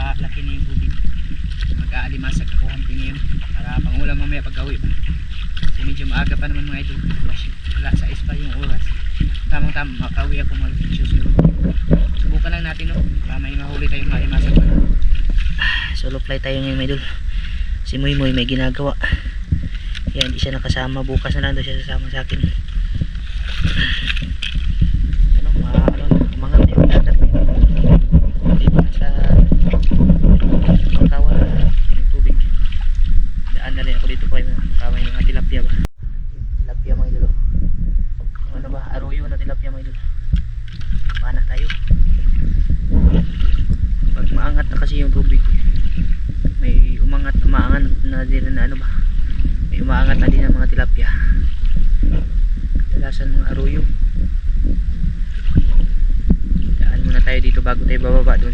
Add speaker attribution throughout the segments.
Speaker 1: napakaklaki na yung tubig. Mag-aalimasag ako ang pingin para pangulam mamaya pag uwi pa. Kasi medyo maaga pa naman mga idol. Wala sa ispa yung oras. Tamang tama makauwi ako mga video subukan lang natin no? Para may mahuli tayong maalimasag pa. Ah, solo fly tayo ngayon mga idol. Si Muy Muy may ginagawa. Kaya hindi siya nakasama. Bukas na lang daw siya sasama sa akin.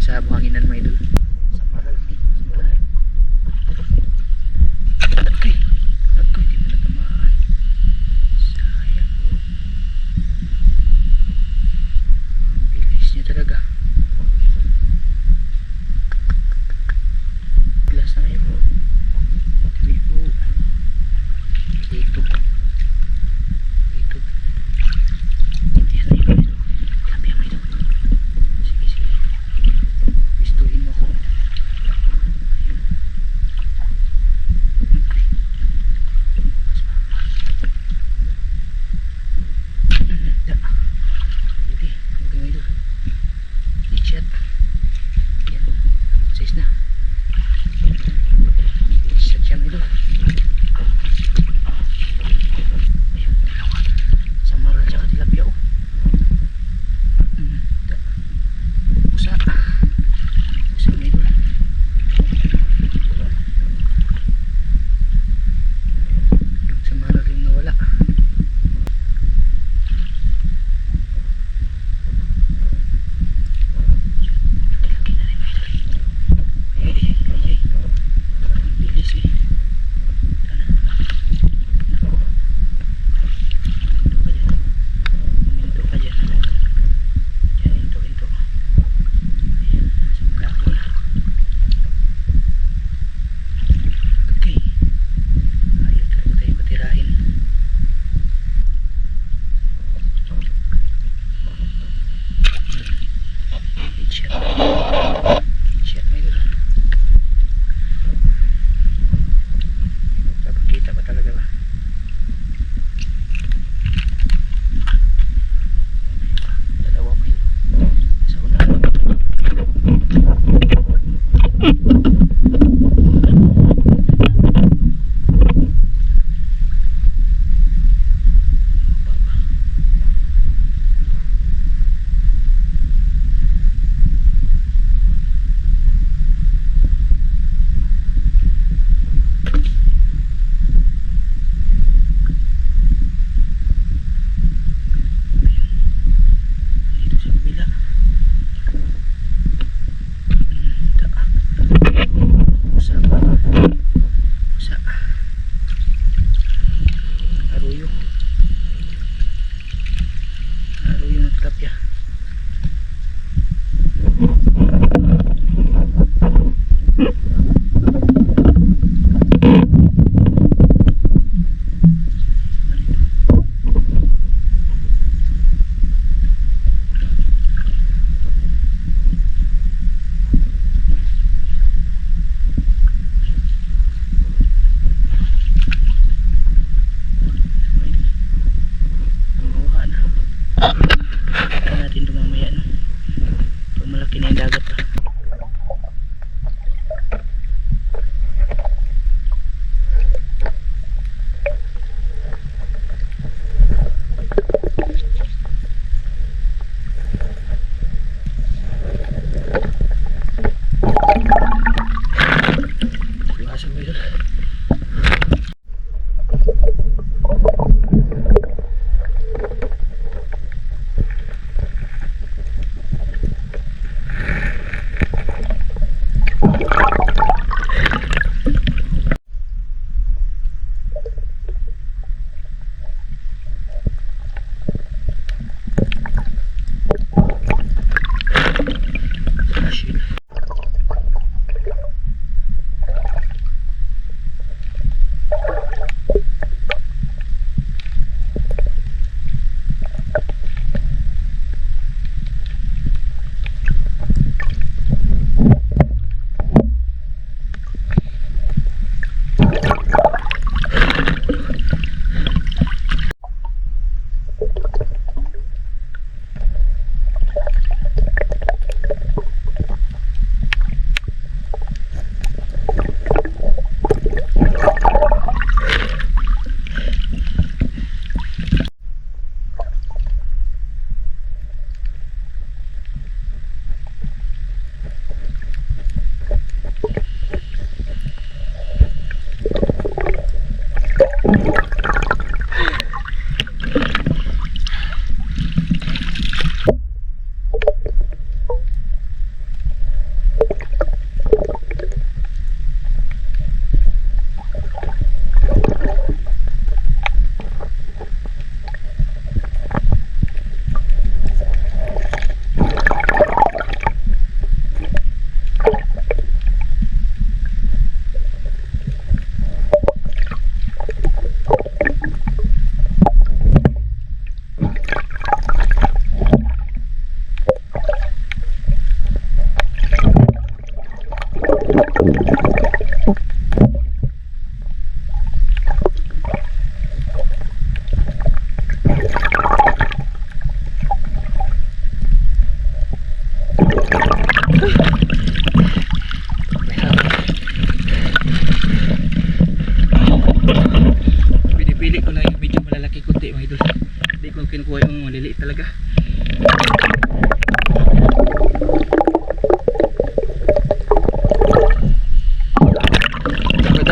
Speaker 1: sa buhanginan mga idol.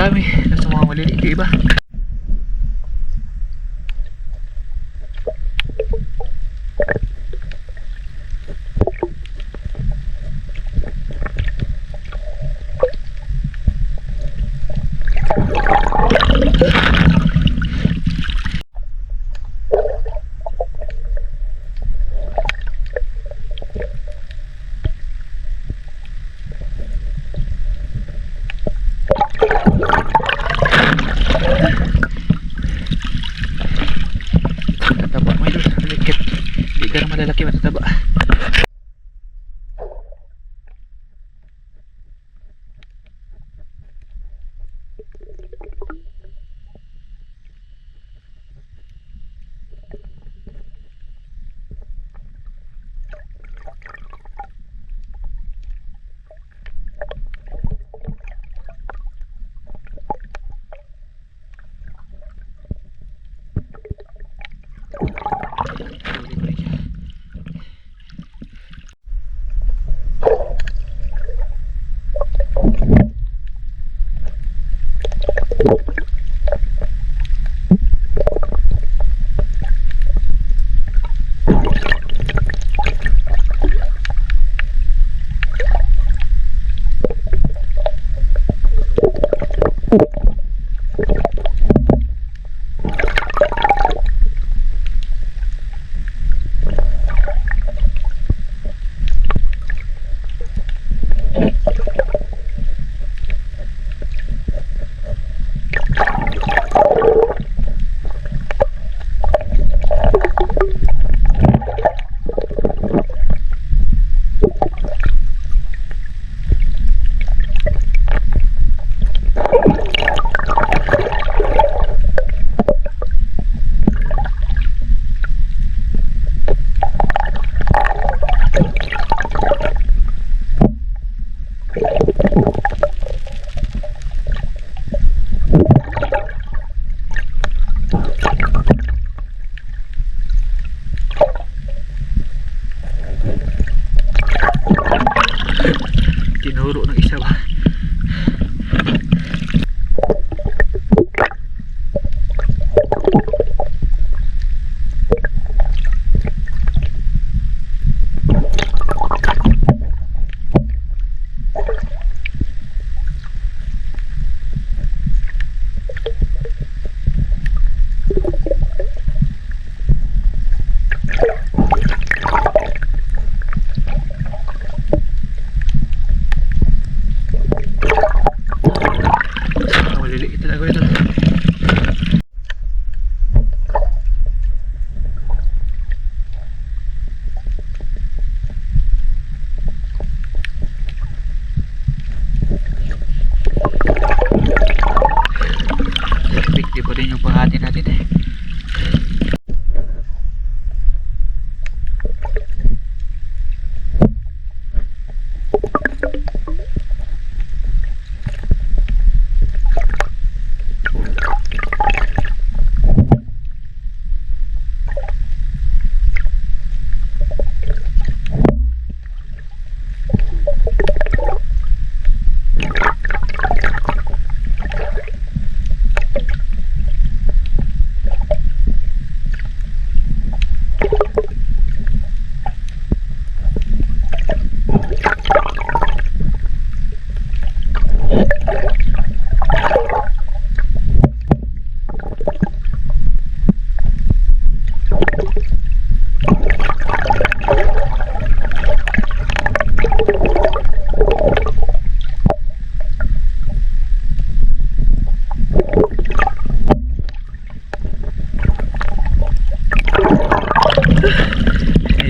Speaker 1: Madami. Nasa mga maliliit iba. Matataba mo idol. Malikit. Hindi ka na malalaki matataba.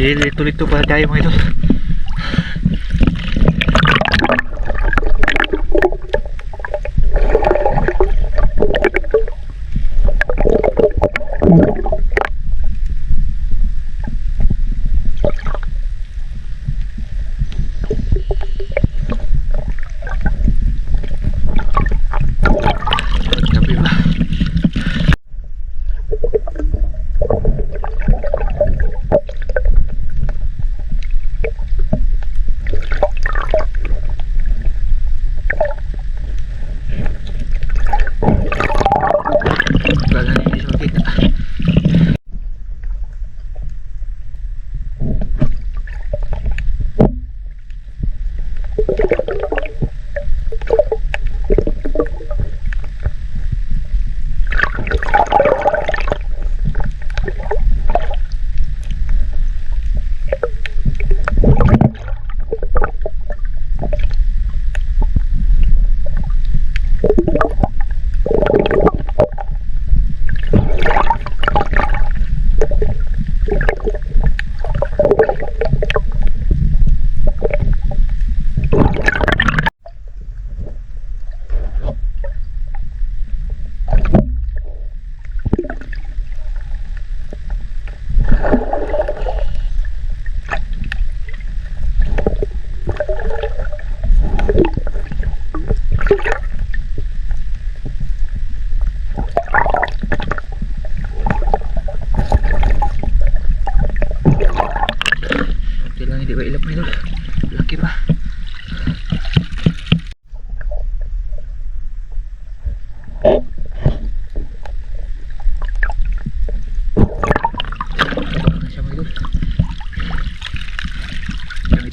Speaker 1: Eh, lito-lito pa tayo mga idol. Tabi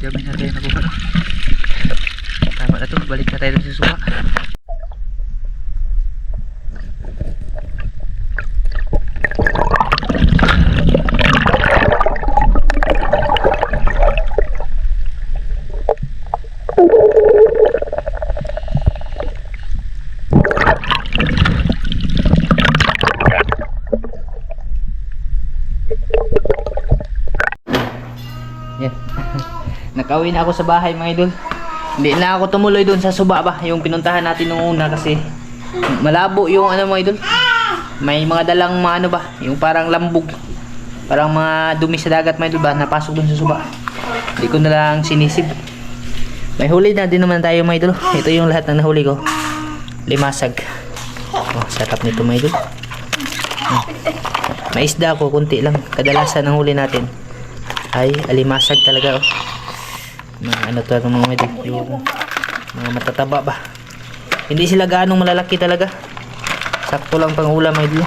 Speaker 2: Dami-dami na tayo nakuha. Tama na to, balik na tayo sa suka.
Speaker 1: Yan. Nakauwi na ako sa bahay mga idol. Hindi na ako tumuloy doon sa suba ba, yung pinuntahan natin nung una kasi malabo yung ano mga idol. May mga dalang mga ano ba, yung parang lambog. Parang mga dumi sa dagat mga idol ba, napasok doon sa suba. Hindi ko na lang sinisib. May huli na din naman tayo mga idol. Ito yung lahat ng nahuli ko. Limasag. Oh, sarap nito mga idol. Oh. May isda ko, kunti lang. Kadalasan ng huli natin ay alimasag talaga oh. Mga ano to mga medyo yung mga matataba ba. Hindi sila gaanong malalaki talaga. Sakto lang pang ulam idol.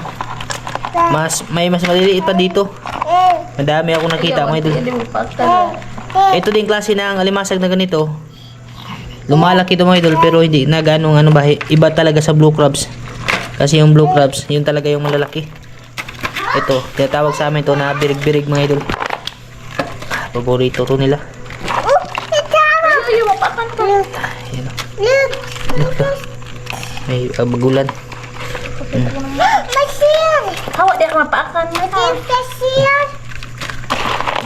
Speaker 1: Mas may mas maliliit pa dito. Madami ako nakita mga idol. Ito din klase ng alimasag na ganito. Lumalaki to mga idol pero hindi na ganong ano ba iba talaga sa blue crabs. Kasi yung blue crabs, yun talaga yung malalaki. Ito, tinatawag sa amin to na birig-birig mga idol. Paborito to nila. Ayan o. Look, look. May uh, bagulan.
Speaker 3: Hawa di ka mapaakan mo ito.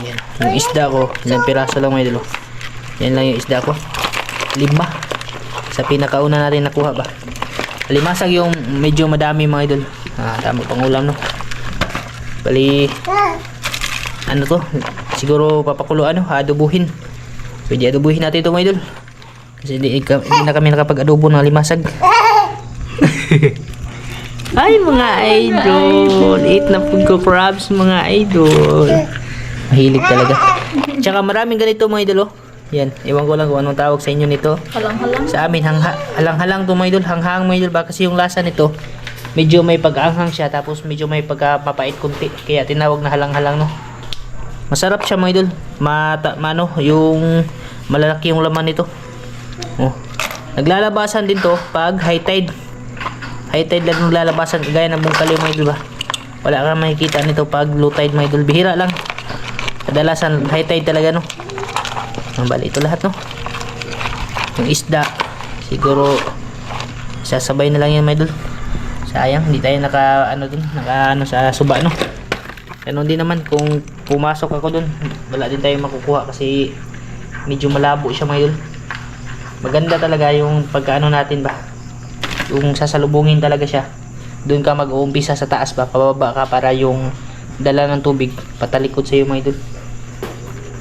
Speaker 1: Ayan. Yung isda ko, ilang piraso lang may dalo. Yan lang yung isda ko. Lima. Sa pinakauna natin nakuha ba. Limasag yung medyo madami mga idol. Ah, tama pang ulam no. Bali, ano to? Siguro papakulo ano, adobuhin. Pwede adobuhin natin ito mga idol. Kasi hindi, hindi na kami nakapag-adobo ng limasag. Ay mga idol, eat na food ko crabs mga idol. Mahilig talaga. Tsaka maraming ganito mga idol oh. Yan, ewan ko lang kung anong tawag sa inyo nito.
Speaker 3: Halang-halang.
Speaker 1: Sa amin, hangha, halang-halang to mga idol, hanghang mga idol ba? Kasi yung lasa nito, medyo may pag-anghang siya, tapos medyo may pagka-mapait kunti. Kaya tinawag na halang-halang no. Masarap siya mga idol. Mata, mano, yung malalaki yung laman nito. Oh. Naglalabasan din to pag high tide. High tide lang yung lalabasan kagaya ng bungkali mga idol ba. Wala kang makikita nito pag low tide mga idol. Bihira lang. Kadalasan high tide talaga no. Ang bali ito lahat no. Yung isda siguro sasabay na lang yan mga idol. Sayang hindi tayo naka ano dun, naka ano sa suba no. Ganun din naman kung pumasok ako dun, wala din tayo makukuha kasi medyo malabo siya mga idol. Maganda talaga yung pagkaano natin ba. Yung sasalubungin talaga siya. Doon ka mag-uumpisa sa taas ba, pababa ka para yung dala ng tubig patalikod sa iyo mga idol.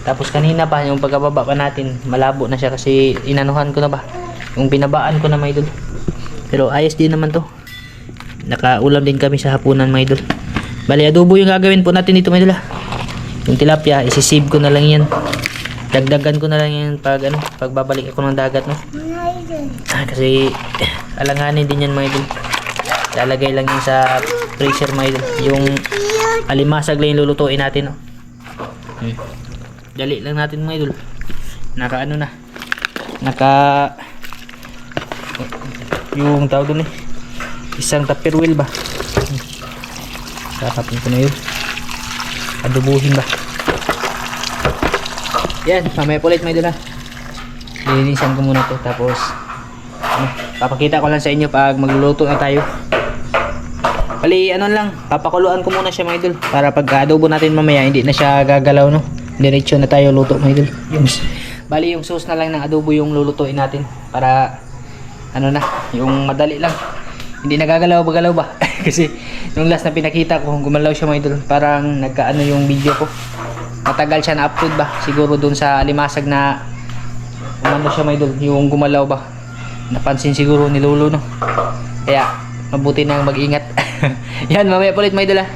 Speaker 1: Tapos kanina pa yung pagkababa pa natin, malabo na siya kasi inanuhan ko na ba. Yung binabaan ko na mga idol. Pero ayos din naman to. Nakaulam din kami sa hapunan mga idol. Bali, adobo yung gagawin po natin dito mga idol ah. Yung tilapia, isisave ko na lang yan. Dagdagan ko na lang yan pag ano, pag babalik ako ng dagat no. Ah, kasi alanganin din yan mga idol. Lalagay lang yan sa freezer mga idol. Yung alimasag lang yung lulutuin natin no. Hmm. Dali lang natin mga idol. Naka ano na. Naka yung tawag dun eh. Isang tupperware ba? Hmm. Kakapin ko na yun. Adobuhin ba? Yan, mamaya po ulit may dala. Lilinisan ko muna to tapos ano, papakita ko lang sa inyo pag magluluto na tayo. Bali, ano lang, papakuluan ko muna siya mga idol para pag adobo natin mamaya hindi na siya gagalaw no. Diretso na tayo luto mga idol. Yung, bali, yung sauce na lang ng adobo yung lulutuin natin para ano na, yung madali lang. Hindi nagagalaw-galaw ba? Kasi yung last na pinakita ko, gumalaw siya mga idol. Parang nagkaano yung video ko. Matagal siya na-upload ba? Siguro dun sa limasag na umano siya mga idol, yung gumalaw ba? Napansin siguro ni Lolo no. Kaya mabuti nang mag-ingat. Yan, mamaya po ulit mga idol ah.